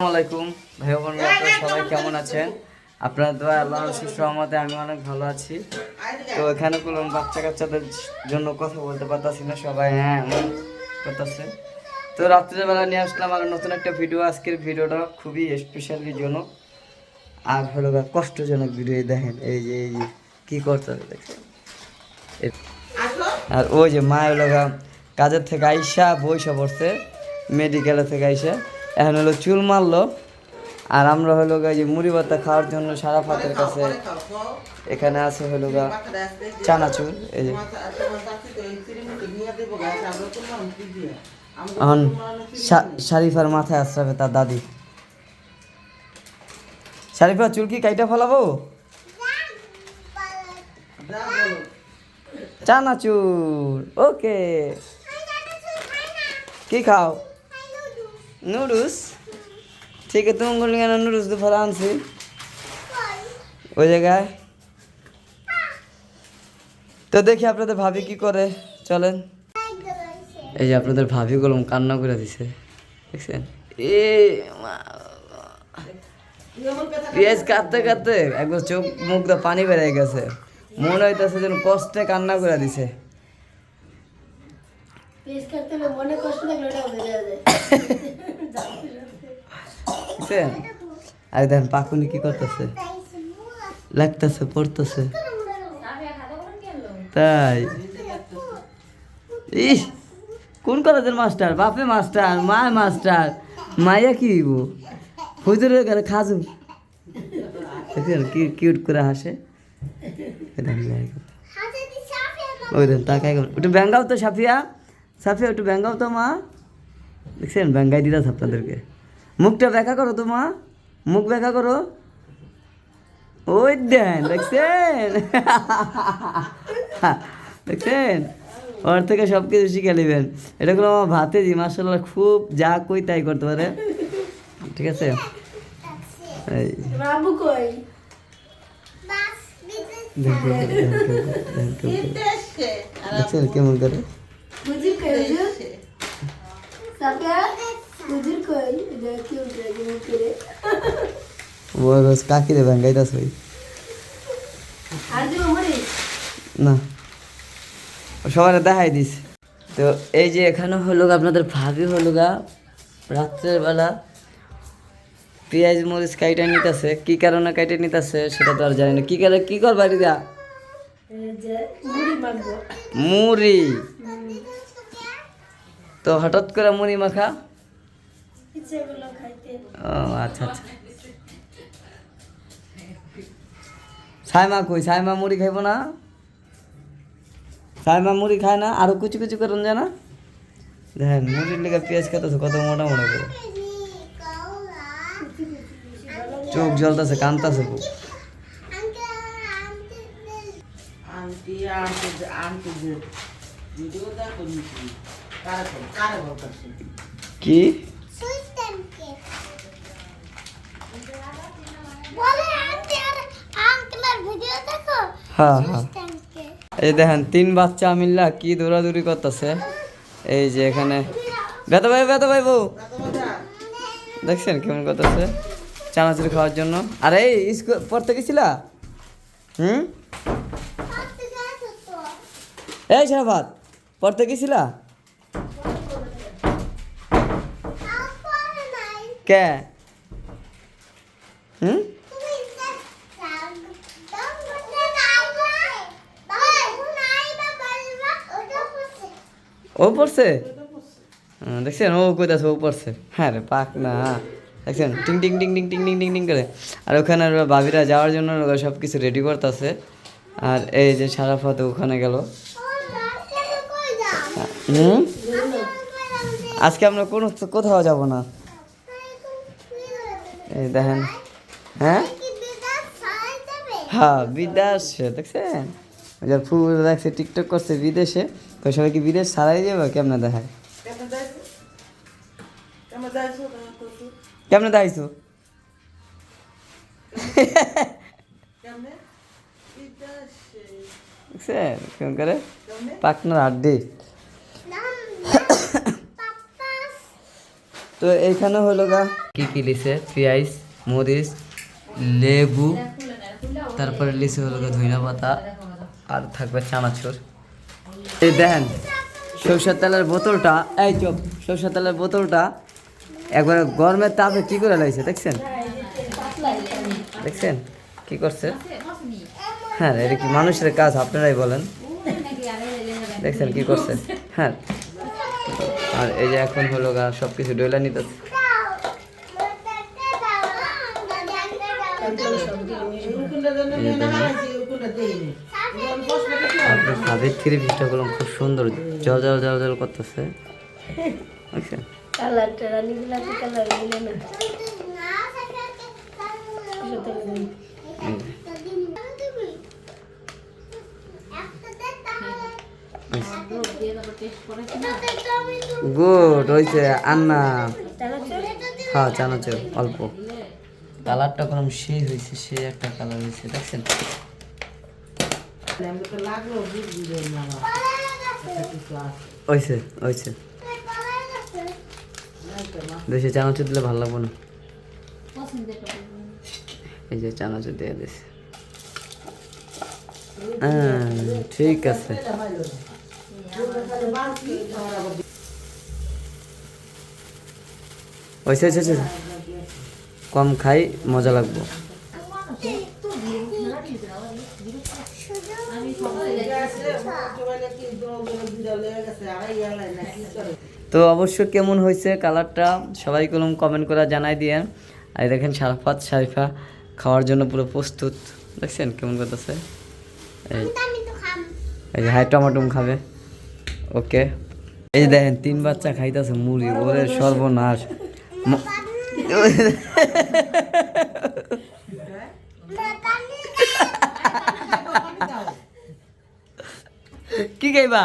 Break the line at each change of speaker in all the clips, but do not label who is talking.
আসসালামাইকুম ভাই বোনরা আপনারা সবাই কেমন আছেন? আপনার দোয়া আল্লাহর সুসহমতে আমি অনেক ভালো আছি। তো এখানে কোনো বাচ্চা কাচ্চাদের জন্য কথা বলতে পারতাছি না সবাই হ্যাঁ হুম করতেছে। তো রাত্রেবেলা নিয়ে আসলাম আর নতুন একটা ভিডিও আজকের ভিডিওটা খুবই স্পেশালি জনক আর হলো কষ্টজনক ভিডিও দেখেন এই যে এই যে কি করতে হবে দেখেন। আর ওই যে মা হলো কাজের থেকে আইসা বইসা পড়ছে মেডিকেলের থেকে আইসা। এখন হলো চুল মারলো, আর আমরা হলো গা যে মুড়ি ভাতটা খাওয়ার জন্য সারা ফাতের কাছে এখানে আছে হলো গা চানাচুর এই যে। এখন শারিফার মাথায় আসবে তার দাদি। শারিফা, চুল কি কাইটা ফেলাবো? চানাচুর ওকে। কি খাও? নুডলস? ঠিক আছে তুমি বললি কেন নুডলস দুপুরে আনছি? ওই জায়গায়? তো দেখি আপনাদের ভাবি কি করে চলেন। এই যে আপনাদের ভাবি গলম কান্না করে দিছে দেখছেন? এ পেঁয়াজ কাটতে কাটতে একবার চোখ মুখ দিয়ে পানি বেরিয়ে গেছে। মনে হইতেছে যেন কষ্টে কান্না করে দিছে।
কাটতে মনে কষ্ট লাগলে
বুঝছেন আর দেখেন, পাকুনি কি করতেছে? লাগতেছে, পড়তেছে। তাই? ইস, কোন কলেজের মাস্টার? বাপে মাস্টার মা মাস্টার, মাইয়া কি গো হুজুরের ঘরে খাজু দেখেন, কি কিউট করে হাসে। ওই দেন তাকাই একটু ব্যাঙ্গাও তো, সাফিয়া। সাফিয়া, একটু ব্যাঙ্গাও তো, মা। দেখছেন, ব্যাঙ্গাই দিদাস আপনাদেরকে। মুখটা ব্যাখ্যা করো তো মা। মুখ ব্যাখ্যা করো। ওই দেন দেখছেন? দেখছেন? ওর থেকে সব কিছু শিখে নেবেন। এটা কোনো আমার ভাতে জি মার্শাল্লাহ খুব যা কই তাই করতে পারে। ঠিক আছে? কেমন করে? ওই
কাকি রে
না সবার দেখাই দিস তো এই যে এখানে হলো আপনাদের ভাবি হলো গা রাত্রেবেলা পেঁয়াজ মরিচ কাইটা নিতেছে। কি কারণে কাইটে নিতেছে সেটা তো আর জানি না। কি কারণে কি
করবা রিদা মুড়ি
তো হঠাৎ করে মুড়ি মাখা?
ইচ্ছেগুলো খাইতে
ও আচ্ছা আচ্ছা সাইমা কই সাইমা মুড়ি খাইব না সাইমা মুড়ি খায় না আরও কুচি কুচি করুন জানা দেখেন মুড়ির লেগে পেঁয়াজ খেতেছে কত মোটা মোটা করে চোখ জ্বলতেছে কানতেছে খুব
আন্টি আন্টি আন্টি ভিডিও দেখো নিচ্ছি কারে কারে বলতেছি
কি হ্যাঁ হ্যাঁ। এই দেখেন তিন বাচ্চা মিল্লা কি দৌড়াদৌড়ি করতেছে। এই যে এখানে। বেতা ভাই বেতা ভাই বউ। দেখছেন কেমন করতেছে? চানাচুর খাওয়ার জন্য। আরে এই স্কুল পড়তে গেছিলা? হুম? এই শাহবাদ পড়তে গেছিলা? কে? হুম? ও পড়ছে? দেখছেন? ও কইতাছে ও পড়ছে। হ্যাঁ রে পাক না দেখছেন? টিং টিং টিং টিং টিং টিং টিং টিং করে। আর ওখানে ভাবিরা যাওয়ার জন্য সব কিছু রেডি করতেছে। আর এই যে সারাফাতে ওখানে গেল। হুম? আজকে আমরা কোনো কোথাও যাব না। এই দেখেন। হ্যাঁ? হ্যাঁ বিদেশে, দেখছেন? ওই ফুল দেখছে টিকটক করছে বিদেশে। তো সবাই কি বিদেশ ছাড়াই যাবে কেমনে দেখায়?
কেমন
দেখাইছো? দেখছেন? কেমন করে? পাকনার আড্ডি। তো এইখানে হলো গা কি কি লিছে পেঁয়াজ মরিচ লেবু, তারপরে লিচু হলো গা ধইনা পাতা, আর থাকবে চানাচুর। এই দেখেন সরষের তেলের বোতলটা, এই চোখ, সরষের তেলের বোতলটা একবার গরমের তাপে কি করে লাগছে দেখছেন? দেখছেন? কি করছে? হ্যাঁ এটা কি মানুষের কাজ, আপনারাই বলেন। দেখছেন কি করছে? হ্যাঁ। আর এই যে এখন হলো গা সব কিছু ডইলা নিতেছে
উকুনটা জন্য নিয়ে না হারাইছি উকুনটা দেইনি যখন প্রশ্ন করছি
আপনার হাতের থ্রি পিসটাগুলো খুব সুন্দর জল জল জল জল করতেছে।
না।
গুড হয়েছে আন্না। হ্যাঁ চানাচুর অল্প। কালারটা কোনো সেই হয়েছে, সে একটা কালার হয়েছে, দেখছেন? হয়েছে হয়েছে বেশি চানাচুর দিলে ভালো লাগবে না। এই যে চানাচুর দিয়ে দিছে। হ্যাঁ ঠিক আছে। হয়েছে হয়েছে। কম খাই, মজা লাগবো। তো অবশ্য কেমন হয়েছে কালারটা, সবাই কলম কমেন্ট করে জানাই দিয়ে আর দেখেন সারফাত শারিফা খাওয়ার জন্য পুরো প্রস্তুত। দেখছেন কেমন করতেছে? এই যে হাই টমাটুম খাবে। ওকে। এই দেখেন, তিন বাচ্চা খাইতেছে মুড়ি, ওরে সর্বনাশ। কি খাইবা?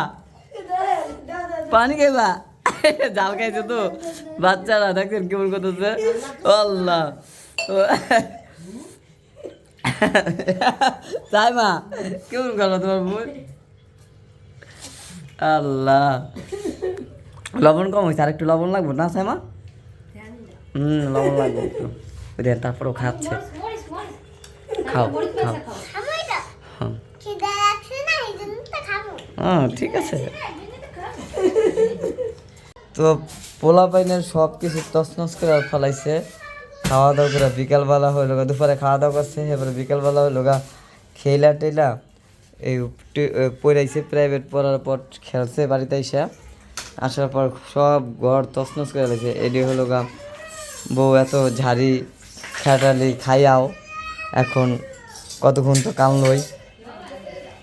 পানি খাইবা? জাল খাইছে তো? বাচ্চারা, দেখেন কেমন করতেছে। আল্লাহ। তাই মা কেমন করল তোমার বোন আল্লাহ। লবণ কম হয়েছে আর একটু লবণ লাগবো না সাইমা হুম লবণ লাগবে একটু। তারপরেও খাচ্ছে। খাও খাও। হ্যাঁ। হ্যাঁ ঠিক আছে। তো পোলা পাইনের সব কিছু তছনছ করে ফেলাইছে। খাওয়া দাওয়া করে বিকালবেলা হইল গা দুপুরে খাওয়া দাওয়া করছে এবারে বিকালবেলা হইল গা খেলা টেলা এই পড়াইছে প্রাইভেট পড়ার পর খেলছে বাড়িতে এসে আসার পর সব ঘর তছনছ করে লাগছে এডি হলো গা বউ এত ঝাড়ি খাটালি খাইয়াও। এখন কতক্ষণ তো কামলই।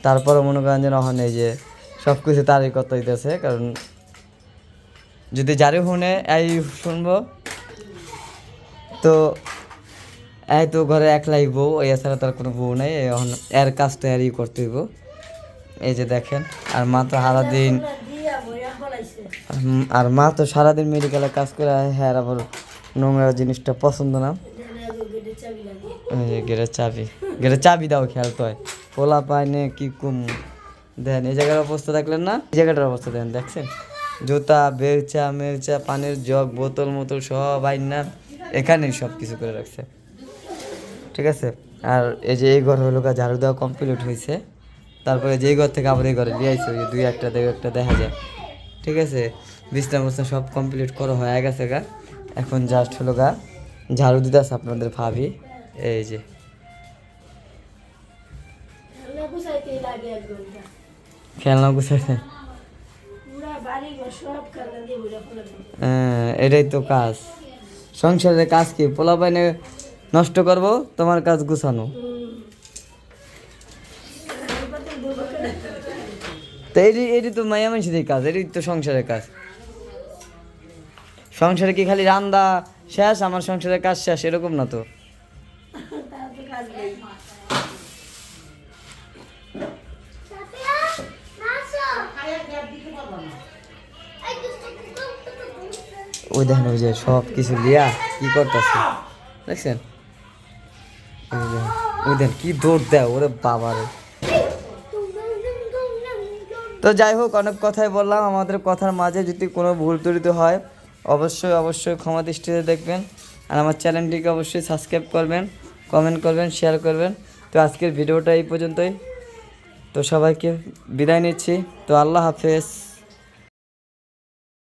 তারপরে মনে করেন যে নহন এই যে সব কিছু তারই কথা হইতেছে কারণ যদি যারে শুনে এই শুনব তো এই তো ঘরে একলাই বউ এছাড়া তার কোনো বউ নেই এখন এর কাজ তো এরই করতে হইব। এই যে দেখেন আর মা তো সারাদিন আর মা তো সারাদিন মেডিকেলে কাজ করে হ্যাঁ আবার নোংরা জিনিসটা পছন্দ না। গেটের চাবি। গেটের চাবি দাও, খেয়াল হয়। পোলা পায় নে, কি কুম। দেন, এই জায়গার অবস্থা দেখলেন না? এই জায়গাটার অবস্থা দেন, দেখছেন? জুতা বেরচা মেরচা পানির জগ, বোতল, মোতল সব আইনা। এখানেই সব কিছু করে রাখছে। ঠিক আছে? আর এই যে এই ঘর হলো ঝাড়ু দেওয়া কমপ্লিট হয়েছে তারপরে যেই ঘর থেকে আবার এই ঘরে দিয়ে আইছে ওই দুই একটা দুই একটা দেখা যায়। ঠিক আছে? বিছনা সব কমপ্লিট করা হয়ে গেছে গা। এখন জাস্ট হলো গা ঝাড়ু দিতে আছে আপনাদের ভাবি। এই যে। খেলনা
ফলাবে
হ্যাঁ, এটাই তো কাজ। সংসারের কাজ কি? পোলা পাইনে নষ্ট করব তোমার কাজ গুছানো। তো এটি এটি তো মায়া মানুষেরই কাজ এটি তো সংসারের কাজ। সংসারে কি খালি রান্দা শেষ? আমার সংসারের কাজ শেষ। এরকম না তো? ওই দেখেন ওই যে সব কিছু লিয়া কি করতেছে? দেখছেন? ওই দেখেন, কি দৌড় দেয় ওরে বাবারে। তো যাই হোক অনেক কথাই বললাম। আমাদের কথার মাঝে যদি কোনো ভুল ত্রুটি হয় অবশ্যই অবশ্যই ক্ষমা দৃষ্টিতে দেখবেন। আর আমার চ্যানেলটিকে অবশ্যই সাবস্ক্রাইব করবেন কমেন্ট করবেন শেয়ার করবেন। তো আজকের ভিডিওটা এই পর্যন্তই। তো সবাইকে বিদায় নিচ্ছি। তো আল্লাহ হাফেজ।